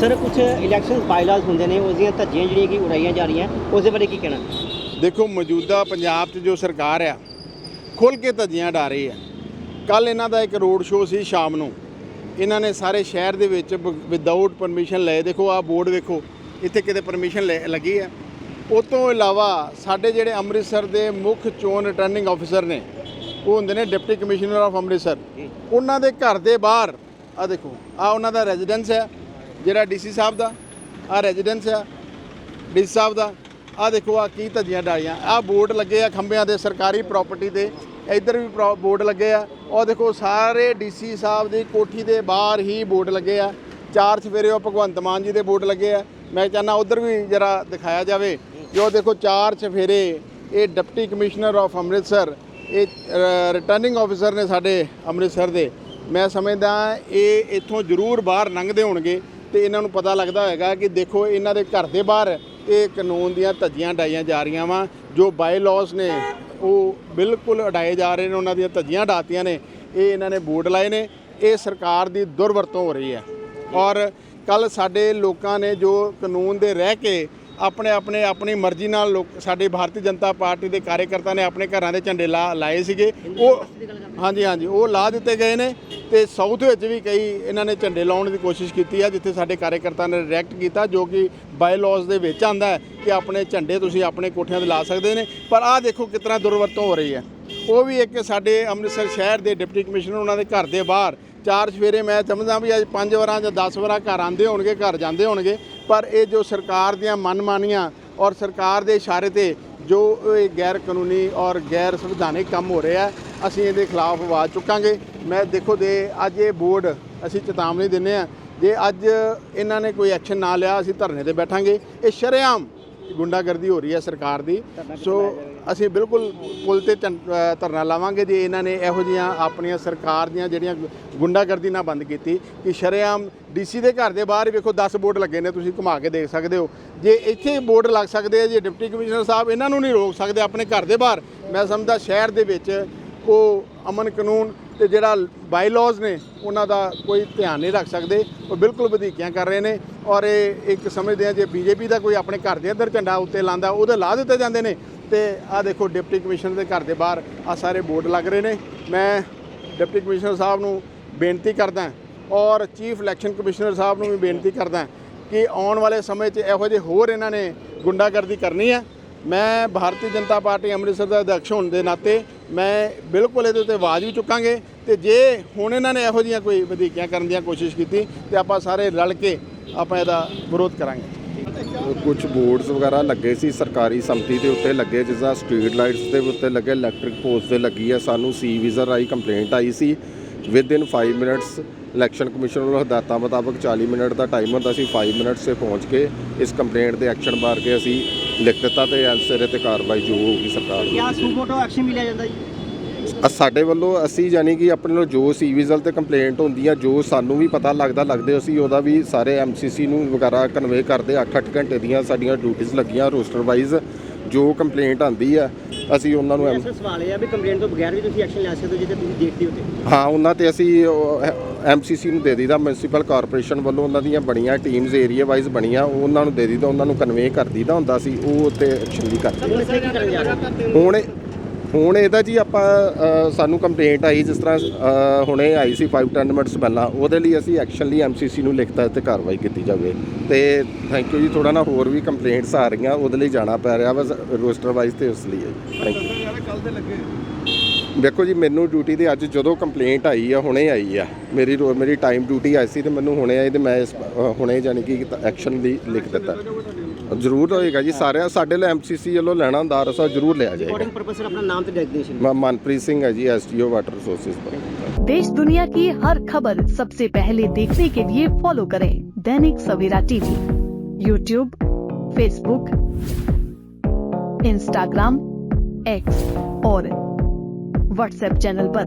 Sir ਕੁਝ election ਬਾਈਲਾਜ਼ ਹੁੰਦੇ ਨੇ ਉਸ ਦੀਆਂ ਧੱਜੀਆਂ ਜਿਹੜੀਆਂ ਕਿ ਉਡਾਈਆਂ ਜਾ ਰਹੀਆਂ ਉਸ ਦੇ ਬਾਰੇ ਕੀ ਕਹਿਣਾ? ਦੇਖੋ ਮੌਜੂਦਾ ਪੰਜਾਬ 'ਚ ਜੋ ਸਰਕਾਰ ਆ ਖੁੱਲ ਕੇ ਧੱਜੀਆਂ ਡਾ ਰਹੀ ਆ। ਕੱਲ ਇਹਨਾਂ ਦਾ ਇੱਕ ਰੋਡ ਸ਼ੋਅ ਸੀ ਸ਼ਾਮ ਨੂੰ। ਇਹਨਾਂ ਨੇ ਸਾਰੇ ਸ਼ਹਿਰ ਦੇ ਵਿੱਚ ਵਿਦਆਊਟ ਪਰਮਿਸ਼ਨ ਲਏ। ਦੇਖੋ ਆਹ ਬੋਰਡ ਵੇਖੋ ਇੱਥੇ ਕਿਤੇ ਪਰਮਿਸ਼ਨ ਲੱਗੀ ਆ। ਉਹ ਤੋਂ ਇਲਾਵਾ ਸਾਡੇ ਜਿਹੜੇ ਅੰਮ੍ਰਿਤਸਰ ਦੇ ਮੁੱਖ ਚੋਣ ਰਿਟਰਨਿੰਗ ਆਫੀਸਰ ਨੇ ਉਹ ਹੁੰਦੇ ਨੇ ਡਿਪਟੀ ਕਮਿਸ਼ਨਰ ਆਫ ਅੰਮ੍ਰਿਤਸਰ। ਉਹਨਾਂ ਦੇ ਘਰ ਦੇ ਬਾਹਰ ਆ ਦੇਖੋ ਆ ਉਹਨਾਂ ਦਾ ਰੈਜ਼ੀਡੈਂਸ ਹੈ ਜਿਹੜਾ ਡੀਸੀ ਸਾਹਿਬ ਦਾ ਆ ਰੈਜ਼ੀਡੈਂਸ ਆ ਡੀ ਸਾਹਿਬ ਦਾ ਆ ਦੇਖੋ ਆ ਕੀ ਧੱਜੀਆਂ ਡਾਲੀਆਂ ਆ ਬੋਰਡ ਲੱਗੇ ਆ ਖੰਭਿਆਂ ਦੇ, ਸਰਕਾਰੀ ਪ੍ਰਾਪਰਟੀ ਦੇ, ਇੱਧਰ ਵੀ ਪ੍ਰੋ- ਬੋਰਡ ਲੱਗੇ ਆ, ਉਹ ਦੇਖੋ ਸਾਰੇ ਡੀਸੀ ਸਾਹਿਬ ਦੀ ਕੋਠੀ ਦੇ ਬਾਹਰ ਹੀ ਬੋਰਡ ਲੱਗੇ ਆ, ਚਾਰ ਚਫੇਰੇ ਉਹ ਭਗਵੰਤ ਮਾਨ ਜੀ ਦੇ ਬੋਰਡ ਲੱਗੇ ਆ, ਮੈਂ ਚਾਹੁੰਦਾ ਉਧਰ ਵੀ ਜਰਾ ਦਿਖਾਇਆ ਜਾਵੇ, ਜੋ ਦੇਖੋ ਚਾਰ ਚਫੇਰੇ ਇਹ ਡਿਪਟੀ ਕਮਿਸ਼ਨਰ ਆਫ ਅੰਮ੍ਰਿਤਸਰ ਇਹ ਰਿਟਰਨਿੰਗ ਆਫੀਸਰ ਨੇ ਸਾਡੇ ਅੰਮ੍ਰਿਤਸਰ ਦੇ, ਮੈਂ ਸਮਝਦਾ ਇਹ ਇੱਥੋਂ ਜ਼ਰੂਰ ਬਾਹਰ ਲੰਘਦੇ ਹੋਣਗੇ ਤੇ ਇਹਨਾਂ ਨੂੰ ਪਤਾ ਲੱਗਦਾ ਹੋਏਗਾ ਕਿ ਦੇਖੋ ਇਹਨਾਂ ਦੇ ਘਰ ਦੇ ਬਾਹਰ ਇਹ ਕਾਨੂੰਨ ਦੀਆਂ ਧੱਜੀਆਂ ਡਾਈਆਂ ਜਾ ਰਹੀਆਂ ਵਾ, ਜੋ ਬਾਈ ਲਾਜ਼ ਨੇ, ਉਹ ਬਿਲਕੁਲ ਉਡਾਏ ਜਾ ਰਹੇ ਨੇ, ਉਹਨਾਂ ਦੀਆਂ ਧੱਜੀਆਂ ਡਾਤੀਆਂ ਨੇ, ਇਹ ਇਹਨਾਂ ਨੇ ਬੋਰਡ ਲਾਏ ਨੇ, ਇਹ ਸਰਕਾਰ ਦੀ ਦੁਰਵਰਤੋਂ ਹੋ ਰਹੀ ਹੈ। ਔਰ ਕੱਲ ਸਾਡੇ ਲੋਕਾਂ ਨੇ ਜੋ ਕਾਨੂੰਨ ਦੇ ਰਹਿ ਕੇ ਆਪਣੇ ਆਪਣੇ ਆਪਣੀ ਮਰਜ਼ੀ ਨਾਲ ਲੋਕ ਸਾਡੇ ਭਾਰਤੀ ਜਨਤਾ ਪਾਰਟੀ ਦੇ ਕਾਰਜਕਰਤਾ ਨੇ ਆਪਣੇ ਘਰਾਂ ਦੇ ਝੰਡੇ ਲਾ ਲਾਏ ਸੀਗੇ। ਉਹ ਹਾਂਜੀ ਹਾਂਜੀ ਉਹ ਲਾ ਦਿੱਤੇ ਗਏ ਨੇ ਤੇ ਸਾਊਥ ਵਿੱਚ ਵੀ ਕਈ ਇਹਨਾਂ ਨੇ ਝੰਡੇ ਲਾਉਣ ਦੀ ਕੋਸ਼ਿਸ਼ ਕੀਤੀ ਆ ਜਿੱਥੇ ਸਾਡੇ ਕਾਰਜਕਰਤਾ ਨੇ ਰਿਐਕਟ ਕੀਤਾ ਜੋ ਕਿ ਬਾਈ ਲਾਜ਼ ਦੇ ਵਿੱਚ ਆਂਦਾ ਹੈ ਕਿ ਆਪਣੇ ਝੰਡੇ ਤੁਸੀਂ ਆਪਣੇ ਕੋਠਿਆਂ ਤੇ ਲਾ ਸਕਦੇ ਨੇ। ਪਰ ਆਹ ਦੇਖੋ ਕਿਤਨਾ ਦੁਰਵਰਤੋਂ ਹੋ ਰਹੀ ਹੈ। ਉਹ ਵੀ ਇੱਕ ਸਾਡੇ ਅੰਮ੍ਰਿਤਸਰ ਸ਼ਹਿਰ ਦੇ ਡਿਪਟੀ ਕਮਿਸ਼ਨਰ ਉਹਨਾਂ ਦੇ ਘਰ ਦੇ ਬਾਹਰ ਚਾਰ ਸਵੇਰੇ ਮੈਂ ਸਮਝਦਾ ਵੀ ਅੱਜ ਪੰਜ ਵਾਰਾਂ ਜਾਂ 10 ਵਾਰਾਂ ਘਰ ਆਂਦੇ ਹੋਣਗੇ ਘਰ ਜਾਂਦੇ ਹੋਣਗੇ। ਪਰ ਇਹ ਜੋ ਸਰਕਾਰ ਦੀਆਂ ਮਨਮਾਨੀਆਂ ਔਰ ਸਰਕਾਰ ਦੇ ਇਸ਼ਾਰੇ ਤੇ ਜੋ ਇਹ ਗੈਰ ਕਾਨੂੰਨੀ ਔਰ ਗੈਰ ਸੰਵਿਧਾਨਿਕ ਕੰਮ ਹੋ ਰਿਹਾ ਅਸੀਂ ਇਹਦੇ ਖਿਲਾਫ ਆਵਾਜ਼ ਚੁੱਕਾਂਗੇ। ਮੈਂ ਦੇਖੋ ਦੇ ਅੱਜ ਇਹ ਬੋਰਡ ਅਸੀਂ ਚੇਤਾਵਨੀ ਦਿੰਨੇ ਆ ਜੇ ਅੱਜ ਇਹਨਾਂ ਨੇ ਕੋਈ ਐਕਸ਼ਨ ਨਾ ਲਿਆ ਅਸੀਂ ਧਰਨੇ ਤੇ ਬੈਠਾਂਗੇ। ਇਹ ਸ਼ਰੇਆਮ ਗੁੰਡਾਗਰਦੀ ਹੋ ਰਹੀ ਹੈ ਸਰਕਾਰ ਦੀ। ਸੋ ਅਸੀਂ ਬਿਲਕੁਲ ਪੁਲ ਤੇ ਧਨ- ਧਰਨਾ ਲਾਵਾਂਗੇ ਜੇ। ਇਹਨਾਂ ਨੇ ਇਹੋ ਜੀਆਂ ਆਪਣੀਆਂ ਸਰਕਾਰ ਦੀਆਂ ਜਿਹੜੀਆਂ ਗੁੰਡਾਗਰਦੀ ਨਾ ਬੰਦ ਕੀਤੀ ਕਿ ਸ਼ਰੇਆਮ ਡੀਸੀ ਦੇ ਘਰ ਦੇ ਬਾਹਰ ਵੇਖੋ 10 ਬੋਰਡ ਲੱਗੇ ਨੇ, ਤੁਸੀਂ ਘੁਮਾ ਕੇ ਦੇਖ ਸਕਦੇ ਹੋ। ਜੇ ਇੱਥੇ ਬੋਰਡ ਲੱਗ ਸਕਦੇ ਆ ਜੇ, ਡਿਪਟੀ ਕਮਿਸ਼ਨਰ ਸਾਹਿਬ ਇਹਨਾਂ ਨੂੰ ਨਹੀਂ ਰੋਕ ਸਕਦੇ ਆਪਣੇ ਘਰ ਦੇ ਬਾਹਰ। ਮੈਂ ਸਮਝਦਾ ਸ਼ਹਿਰ ਦੇ ਵਿੱਚ ਉਹ ਅਮਨ ਕਾਨੂੰਨ ਤੇ ਜਿਹੜਾ ਬਾਈਲਾਜ਼ ਨੇ, ਉਹਨਾਂ ਦਾ ਕੋਈ ਧਿਆਨ ਨਹੀਂ ਰੱਖ ਸਕਦੇ। ਉਹ ਬਿਲਕੁਲ ਵਧੀਕੀਆਂ ਕਰ ਰਹੇ ਨੇ ਔਰ ਇਹ ਇੱਕ ਸਮਝਦੇ ਆ ਜੇ ਬੀਜੇਪੀ ਦਾ ਕੋਈ ਆਪਣੇ ਘਰ ਦੇ ਅੰਦਰ ਝੰਡਾ ਉੱਤੇ ਲਾਂਦਾ ਉਹਦੇ ਲਾ ਦਿੱਤੇ ਜਾਂਦੇ ਨੇ। ਤੇ ਆਹ ਦੇਖੋ ਡਿਪਟੀ ਕਮਿਸ਼ਨਰ ਦੇ ਘਰ ਦੇ ਬਾਹਰ ਆ ਸਾਰੇ ਬੋਰਡ ਲੱਗ ਰਹੇ ਨੇ। ਮੈਂ ਡਿਪਟੀ ਕਮਿਸ਼ਨਰ ਸਾਹਿਬ ਨੂੰ ਬੇਨਤੀ ਕਰਦਾ ਔਰ ਚੀਫ ਇਲੈਕਸ਼ਨ ਕਮਿਸ਼ਨਰ ਸਾਹਿਬ ਨੂੰ ਵੀ ਬੇਨਤੀ ਕਰਦਾ ਕਿ ਆਉਣ ਵਾਲੇ ਸਮੇਂ 'ਚ ਇਹੋ ਜਿਹੇ ਹੋਰ ਇਹਨਾਂ ਨੇ ਗੁੰਡਾਗਰਦੀ ਕਰਨੀ ਹੈ। ਮੈਂ ਭਾਰਤੀ ਜਨਤਾ ਪਾਰਟੀ ਅੰਮ੍ਰਿਤਸਰ ਦਾ ਅਧਿਕਸ਼ ਹੋਣ ਦੇ ਨਾਤੇ ਮੈਂ ਬਿਲਕੁਲ ਇਹਦੇ ਉੱਤੇ ਆਵਾਜ਼ ਵੀ ਚੁੱਕਾਂਗੇ ਤੇ ਜੇ ਹੁਣ ਇਹਨਾਂ ਨੇ ਇਹੋ ਜਿਹੀਆਂ ਕੋਈ ਵਧੀਕੀਆਂ ਕਰਨ ਦੀਆਂ ਕੋਸ਼ਿਸ਼ ਕੀਤੀ ਤੇ ਆਪਾਂ ਸਾਰੇ ਰਲ ਕੇ ਆਪਾਂ ਇਹਦਾ ਵਿਰੋਧ ਕਰਾਂਗੇ। ਕੁਝ ਬੋਰਡਸ ਵਗੈਰਾ ਲੱਗੇ ਸੀ ਸਰਕਾਰੀ ਸੰਪਤੀ ਦੇ ਉੱਤੇ ਲੱਗੇ ਜਿਸ ਤਰ੍ਹਾਂ ਸਟਰੀਟ ਲਾਈਟਸ ਦੇ ਉੱਤੇ ਲੱਗੇ ਇਲੈਕਟ੍ਰਿਕ ਪੋਸਟ ਤੇ ਲੱਗੀ ਹੈ ਸਾਨੂੰ ਸੀ ਵੀਜ਼ਰ ਆਈ ਕੰਪਲੇਂਟ ਆਈ ਸੀ। Within 5 minutes election commission ਵੱਲੋਂ ਹਦਾਇਤਾਂ ਮੁਤਾਬਕ 40 ਮਿੰਟ ਦਾ ਟਾਈਮ ਹੁੰਦਾ ਸੀ। 5 ਮਿੰਟਸ 'ਤੇ ਪਹੁੰਚ ਕੇ ਇਸ ਕੰਪਲੇਂਟ ਦੇ ਐਕਸ਼ਨ ਬਾਰ ਕੇ ਅਸੀਂ ਲਿਖ ਦਿੱਤਾ ਤੇ ਐਨਸਰ ਤੇ ਕਾਰਵਾਈ ਜੋ ਹੋਊਗੀ ਸਰਕਾਰ ਕਿਆ ਵੱਲੋਂ ਸੂਮੋਟੋ ਐਕਸ਼ਨ ਵੀ ਜਾਂਦਾ ਜੀ? ਅ- ਸਾਡੇ ਵੱਲੋਂ ਅਸੀਂ ਯਾਨੀ ਕਿ ਆਪਣੇ ਵੱਲੋਂ ਜੋ ਸੀ ਵਿਜ਼ਲ ਤੇ ਕੰਪਲੇਂਟ ਹੁੰਦੀ ਆ ਜੋ ਸਾਨੂੰ ਵੀ ਪਤਾ ਲੱਗਦਾ ਲੱਗਦੇ ਅਸੀਂ ਉਹਦਾ ਵੀ ਸਾਰੇ ਐਮਸੀਸੀ ਨੂੰ ਵਗੈਰਾ ਕਨਵੇ ਕਰਦੇ 8-8 ਘੰਟੇ ਦੀਆਂ ਸਾਡੀਆਂ ਡਿਊਟੀਆਂ ਲੱਗੀਆਂ ਰੋਸਟਰ ਵਾਈਜ਼ ਜੋ ਕੰਪਲੇਂਟ ਆਂਦੀ ਆ ਅਸੀਂ ਉਹਨਾਂ ਨੂੰ ਐਮ- ਸਵਾਲ ਇਹ ਆ ਵੀ ਕੰਪਲੇਂਟ ਤੋਂ ਬਗੈਰ ਵੀ ਤੁਸੀਂ ਐਕਸ਼ਨ ਲੈ ਸਕਦੇ ਹੋ ਜਿੱਥੇ ਤੁਸੀਂ ਦੇਖਦੇ ਹੋ ਤੇ। ਹਾਂ ਉਹਨਾਂ ਤੇ ਅਸੀਂ ਐਮਸੀਸੀ ਨੂੰ ਦੇ ਦੀਦਾ ਮਿਊਨਿਸਪਲ ਕਾਰਪੋਰੇਸ਼ਨ ਵੱਲੋਂ ਉਹਨਾਂ ਦੀਆਂ ਬਣੀਆਂ ਟੀਮਸ ਏਰੀਆ ਵਾਈਜ਼ ਬਣੀਆਂ ਉਹ ਉਹਨਾਂ ਨੂੰ ਦੇ ਦੀਦਾ ਉਹਨਾਂ ਨੂੰ ਕਨਵੇ ਕਰ ਦੀਦਾ ਹੁੰਦਾ ਸੀ ਉਹ ਉੱਤੇ ਐਕਸ਼ਨ ਵੀ ਕਰਦੇ ਹੁਣ ਜਾ ਇਹ- ਹੁਣ ਇਹਦਾ ਜੀ ਆਪਾਂ ਸਾਨੂੰ ਕੰਪਲੇਂਟ ਆਈ ਜਿਸ ਤਰ੍ਹਾਂ ਹੁਣੇ ਆਈ ਸੀ 5-10 ਮਿੰਟਸ ਪਹਿਲਾਂ ਉਹਦੇ ਲਈ ਅਸੀਂ ਐਕਸ਼ਨ ਲਈ ਐਮਸੀਸੀ ਨੂੰ ਲਿਖਤਾ ਤੇ ਕਾਰਵਾਈ ਕੀਤੀ ਜਾਵੇ। ਤੇ ਥੈਂਕ ਯੂ ਜੀ ਥੋੜਾ ਨਾ ਹੋਰ ਵੀ ਕੰਪਲੇਂਟਸ ਆ ਰਹੀਆਂ ਉਹਦੇ ਲਈ ਜਾਣਾ ਪੈ ਰਿਹਾ ਵਾ ਰੋਸਟਰ ਵਾਈਜ਼ ਤੇ ਉਸ ਲਈ ਹੈ ਥੈਂਕ ਯੂ ਦੇਖੋ ਜੀ ਮੈਨੂੰ ਡਿਊਟੀ ਤੇ ਅੱਜ ਜਦੋਂ ਕੰਪਲੇਂਟ ਆਈ ਆ ਹੁਣੇ ਆਈ ਆ। ਮੇਰੀ ਮੇਰੀ ਟਾਈਮ ਡਿਊਟੀ ਆਈ ਸੀ ਤੇ ਮੈਨੂੰ ਹੁਣੇ ਆਈ ਤੇ ਮੈਂ ਹੁਣੇ ਜਾਨੀ ਕਿ ਐਕਸ਼ਨ ਲਈ ਲਿਖ ਦਿੱਤਾ। ज़रूर ਹੋਏਗਾ जी सारे साढ़े एम सी सी वालों ਹੁੰਦਾ ਰਸਾ ਜ਼ਰੂਰ ज़रूर लिया रिकॉर्डिंग मैं मनप्रीत सिंह है जी S T O water resources देश दुनिया की हर खबर सबसे पहले देखने के लिए फॉलो करें Dainik Savera TV YouTube Facebook Instagram X और व्हाट्सएप चैनल पर।